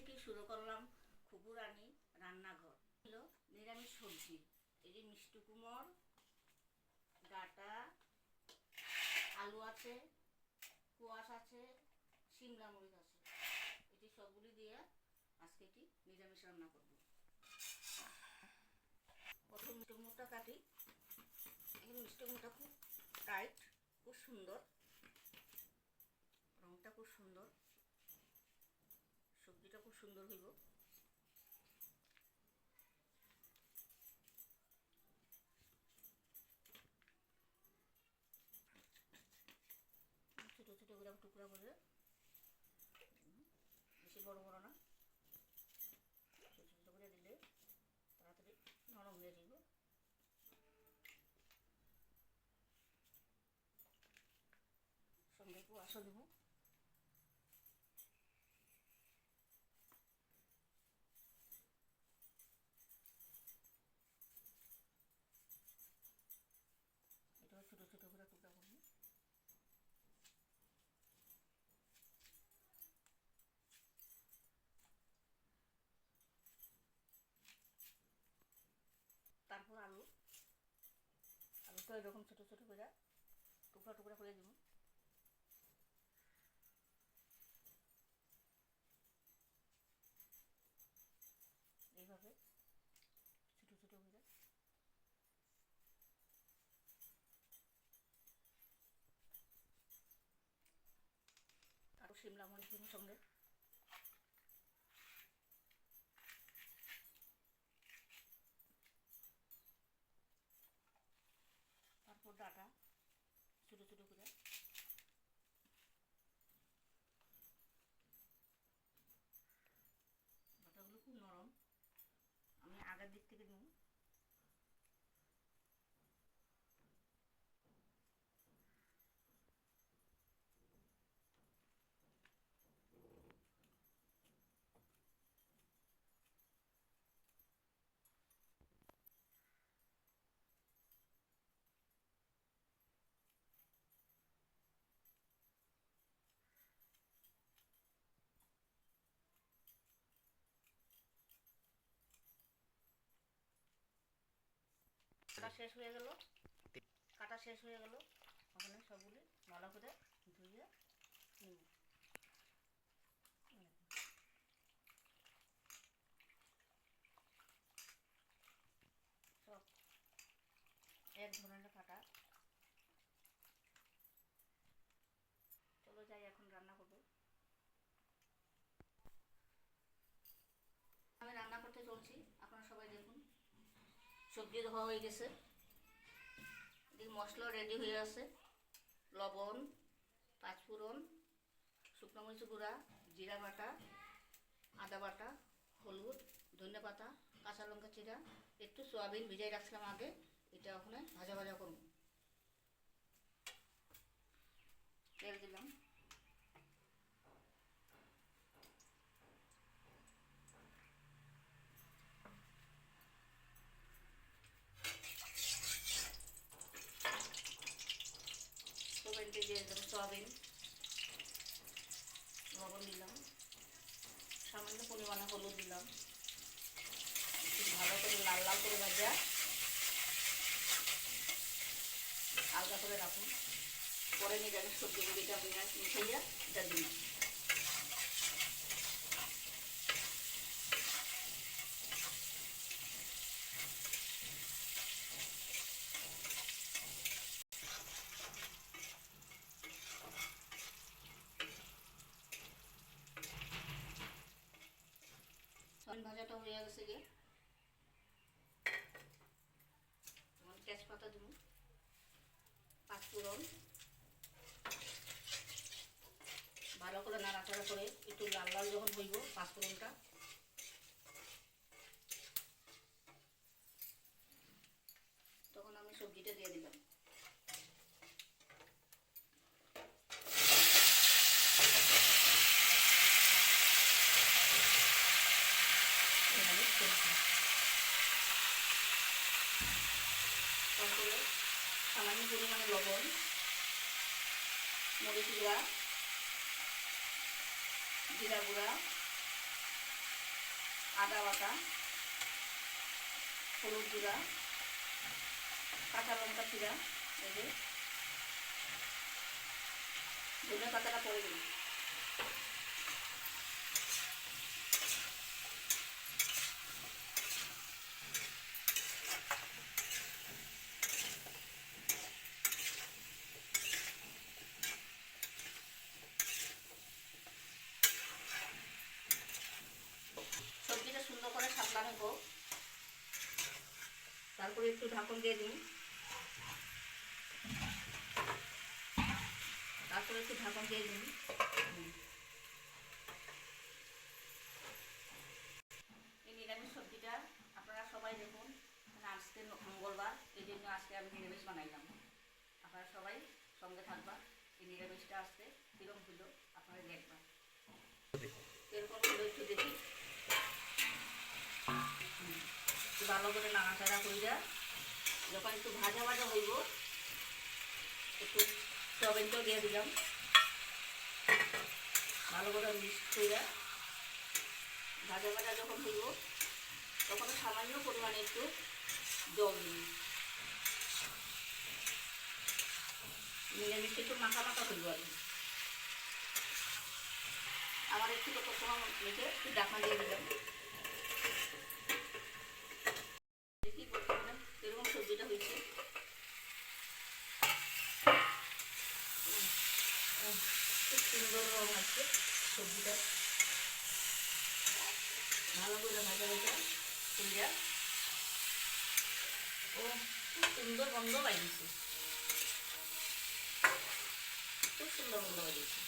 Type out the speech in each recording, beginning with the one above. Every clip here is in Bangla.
থেকে শুরু করলাম খুবুরানি রান্নাঘর। হলো নিরামিষ সবজি। এই যে মিষ্টি কুমড়, ডাটা, আলু আছে, কুয়াশ আছে শিমলা মরিচ আছে। এটি সবগুলি দিয়ে আজকে এটি নিরামিষ রান্না করব। প্রথম মিষ্টি কুমড়টা কাটি। এই মিষ্টি কুমড়টা খুব টাইট, খুব সুন্দর। রংটা খুব সুন্দর। সুন্দর হইব। ছোটো ছোটো করে টুকরা করে। বেশি বড় বড় না। ছোটো ছোটো করে দিলে তাড়াতাড়ি নরম হয়ে যাইব। সঙ্গে একটু আসো দেবো। আলুটা এরকম ছোটো ছোটো করে টুকরা টুকরা করে দিব। এইভাবে ছোটো ছোটো করে আরও শিমলা মরিচ দিব সঙ্গে তারপর ডাটা ছোটো ছোটো করে ডাটাগুলো খুব নরম আমি আগের দিক থেকে নিব কাটা শেষ হয়ে গেল। কাটা শেষ হয়ে গেল। ওখানে সবগুলি ভালো করে ধুয়ে নিব। সব এক ধরনের কাটা চলো যাই এখন রান্না করব আমি রান্না করতে চলছি আপনারা সবাই দেখুন সবজি ধোয়া হয়ে গেছে। এদিকে মশলা রেডি হয়ে আছে। লবণ, পাঁচফোড়ন, শুকনো মরিচ গুঁড়া, জিরা বাটা, আদা বাটা, হলুদ, ধনে পাতা, কাঁচা লঙ্কা চিরা, একটু সয়াবিন ভিজাই রাখছিলাম আগে, এটা ওখানে ভাজা ভাজা করব। তেল দিলাম সয়াবিনটা দিয়ে দিলাম সয়াবিন, লবণ দিলাম। সামান্য পরিমাণে হলুদ দিলাম। ভালো করে লাল লাল করে ভাজা। আলগা করে রাখুন। পরে নিরামিষ সবজি গুলিটা মিশাইয়া এটা দিন সয়াবিন ভাজাটা হয়ে গেছে গিয়ে। এখন তেজপাতা দিব। পাঁচফোড়ন ভালো করে নাড়াচাড়া করে একটু লাল লাল যখন হইব পাঁচফোড়নটা তখন আমি সবজিটা দিয়ে দিলাম তারপরে সামান্য পরিমাণে লবণ মরিচ গুঁড়া জিরা গুঁড়া, আদা বাটা, হলুদ গুঁড়া, কাঁচা লঙ্কা চিরা এই যে। ধনে পাতাটা পরে দিন সবজিটা সুন্দর করে সাপলানো হোক তারপরে একটু ঢাকন দিয়ে দিন। তারপরে একটু ঢাকন দিয়ে দিন। এই নিরামিষ সবজিটা আপনারা সবাই দেখুন মানে আজকে মঙ্গলবার, এই জন্য আজকে আমি নিরামিষ বানাইলাম। আপনারা সবাই সঙ্গে থাকবা, এই নিরামিষটা আজকে কীরকম হলো আপনারা দেখবা। এরকম হলো একটু দেখি। ভালো করে নাড়াচাড়া কইরা যখন একটু ভাজা ভাজা হইব, একটু টমেটো দিয়ে দিলাম। ভালো করে মিক্স কইরা ভাজা ভাজা যখন হইব, তখন সামান্য পরিমাণে একটু জল দিন নিরামিষ একটু মাখা মাখা হইব আর আমার একটু তো সময় মেখে একটু ডাকনা দিয়ে দিলাম দেখি বর্তমানে কীরকম সবজিটা হয়েছে উম, উম, খুব সুন্দর রং আছে সবজিটা ভালো করে ভাজা ভাজা কুড়িয়া ও খুব সুন্দর গন্ধ বাইরেছে খুব সুন্দর গন্ধ বাইরেছে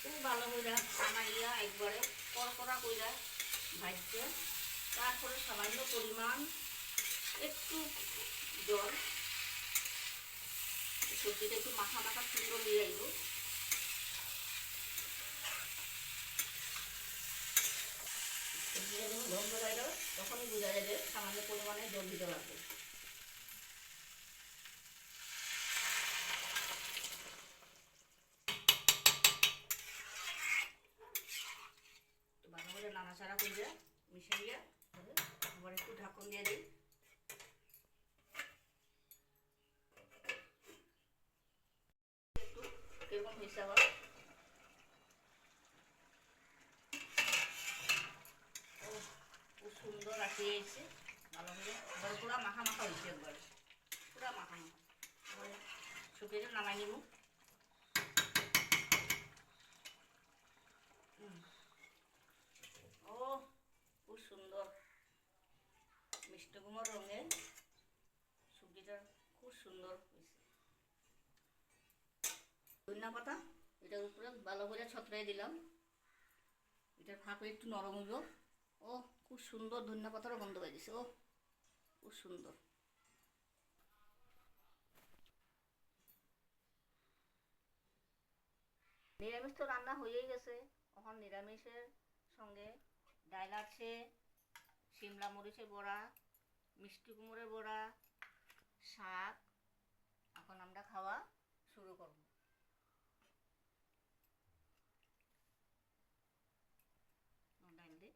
খুব ভালো কইরা আনাইয়া একবারে কড়কড়া কইরা ভাজছে তারপরে সামান্য পরিমাণ একটু জল। সবজিটা একটু মাখা মাখা সুন্দর হয়ে যাইব সবজিটা যখন গন্ধ বাইর তখনই বোঝা যাবে সামান্য পরিমাণে জল দিতে লাগবে। ভালো করে নাড়াচাড়া করে মিশিয়ে আবার একটু ঢাকন দিয়ে দিই। একটু, কীরকম হয়েছে আবার ও খুব আসে ভালো করে পুরা মাখা মাখা হয়েছে একবার। পুরা মাখা মাখা। এবারে শুকিয়ে নামাই নিব। ও, খুব সুন্দর। মিষ্টি কুমড় রঙে সবজিটা খুব সুন্দর হয়েছে। ধনিয়া পাতা, এটার উপরে ভালো করে ছত্রাই দিলাম। এটার ফাঁকে একটু নরম হইব ও খুব সুন্দর ধনিয়া পাতারও গন্ধ বেরিয়েছে ও। খুব সুন্দর। নিরামিষ তো রান্না হয়েই গেছে। এখন নিরামিষের সঙ্গে ডাল আছে, শিমলা মরিচের বড়া, মিষ্টি কুমড়ের বড়া শাক এখন আমরা খাওয়া শুরু করব ডাল দে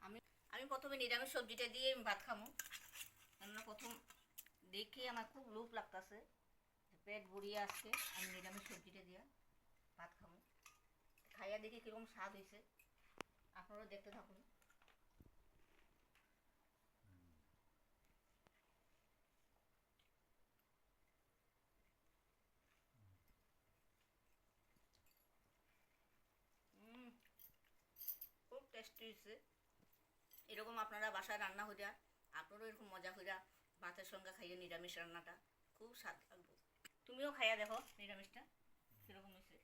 শাক আমি প্রথমে নিরামিষ সবজিটা দিয়ে আমি ভাত খামো কেননা প্রথম দেখে আমার খুব লোভ লাগতেছে পেট ভরিয়ে আসছে আমি নিরামিষ সবজিটা দিয়া ভাত খামো খাইয়া দেখি কীরকম স্বাদ হয়েছে আপনারাও দেখতে থাকুন। খুব টেস্টি হয়েছে এরকম আপনারা বাসায় রান্না হইয়া আপনারও এরকম মজা হইয়া ভাতের সঙ্গে খাইয়ে নিরামিষ রান্নাটা খুব স্বাদ লাগবে। তুমিও খাইয়া দেখো নিরামিষটা কীরকম হয়েছে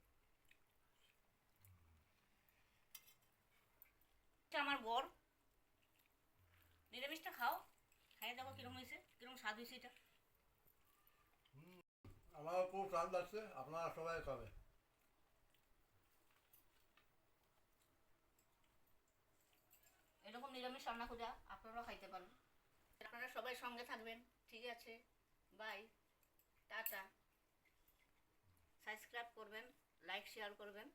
আমার বর। নিরামিষটা খাও, খাইয়া দেখো কীরকম হয়েছে কীরকম স্বাদ হয়েছে এটা। আমার খুব স্বাদ লাগছে, আপনারা সবাই খাবে নিরামিষ রান্না করে আপনারাও খাইতে পারেন। আপনারা সবাই সঙ্গে থাকবেন, ঠিক আছে? Bye, tata. সাবস্ক্রাইব করবেন, লাইক, শেয়ার করবেন।